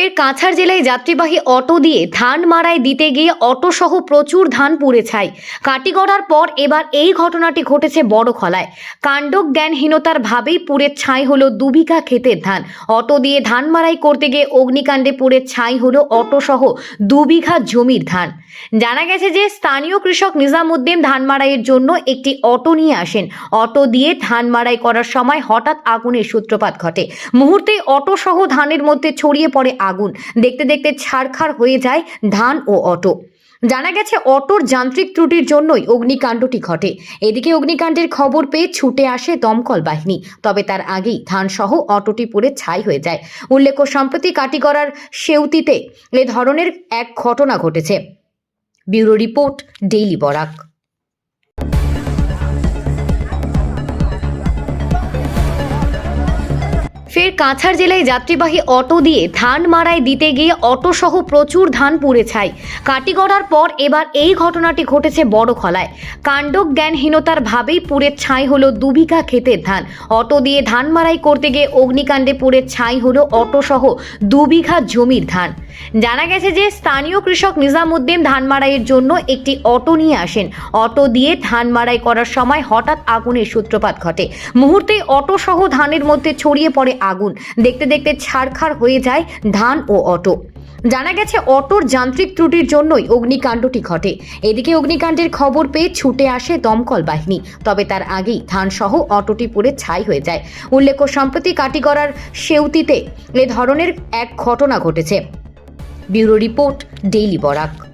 ফের কাছাড় জেলায় যাত্রীবাহী অটো দিয়ে ধান মারাই দিতে গিয়ে অটো সহ প্রচুর ধান পুড়ে ছাই। কাটি করার পর এবার এই ঘটনাটি ঘটেছে বড় খলায় কাণ্ড জ্ঞানহীনতার ভাবেই পুড়ে ছাই হলো দুবিঘা ক্ষেতের ধান। অটো দিয়ে ধান মারাই করতে গিয়ে অগ্নিকাণ্ডে পুড়ে ছাই হলো অটো সহ দুবিঘা জমির ধান। জানা গেছে যে স্থানীয় কৃষক নিজামুদ্দিন ধান মারাইয়ের জন্য একটি অটো নিয়ে আসেন। অটো দিয়ে ধান মারাই করার সময় হঠাৎ আগুনের সূত্রপাত ঘটে। মুহূর্তে অটো সহ ধানের মধ্যে ছড়িয়ে পড়ে দেখতে দেখতে ছাড়খাড় হয়ে যায় ধান ও অটো। জানা গেছে অটোর যান্ত্রিক ত্রুটির জন্যই অগ্নিকাণ্ডটি ঘটে। এদিকে অগ্নিকাণ্ডের খবর পেয়ে ছুটে আসে দমকল বাহিনী। তবে তার আগেই ধানসহ অটোটি পুড়ে ছাই হয়ে যায়। উল্লেখ্য সম্প্রতি কাটিগড়ার সেউতিতে এ ধরনের এক ঘটনা ঘটেছে। Bureau report, daily Barak. ফের কাছাড় জেলায় যাত্রীবাহী অটো দিয়ে ধান মারাই দিতে গিয়ে অটো সহ প্রচুর ধান পুড়ে ছাই। কাটি করার পর এবার এই ঘটনাটি ঘটেছে বড় খলায় কাণ্ড জ্ঞানহীনতার ভাবেই পুড়ে ছাই হলো দুবিঘা ক্ষেতের ধান। অটো দিয়ে ধান মারাই করতে গিয়ে অগ্নিকাণ্ডে পুড়ে ছাই হলো অটো সহ দুবিঘা জমির ধান। জানা গেছে যে স্থানীয় কৃষক নিজামুদ্দিন ধান মারাইয়ের জন্য একটি অটো নিয়ে আসেন। অটো দিয়ে ধান মারাই করার সময় হঠাৎ আগুনের সূত্রপাত ঘটে। মুহূর্তেই অটো সহ ধানের মধ্যে ছড়িয়ে পড়ে আগুন। দেখতে দেখতে ছাড়খাড় হয়ে যায় ধান ও অটো। জানা গেছে, অটোর যান্ত্রিক ত্রুটির জন্যই অগ্নিকাণ্ডটি ঘটে। এদিকে অগ্নিকাণ্ডের খবর পেয়ে ছুটে আসে দমকল বাহিনী। তবে তার আগেই ধানসহ অটোটি পুড়ে ছাই হয়ে যায়। উল্লেখ্য সম্প্রতি কাটিগড়ার সেউতিতে এ ধরনের এক ঘটনা ঘটেছে। Bureau report, daily Barak.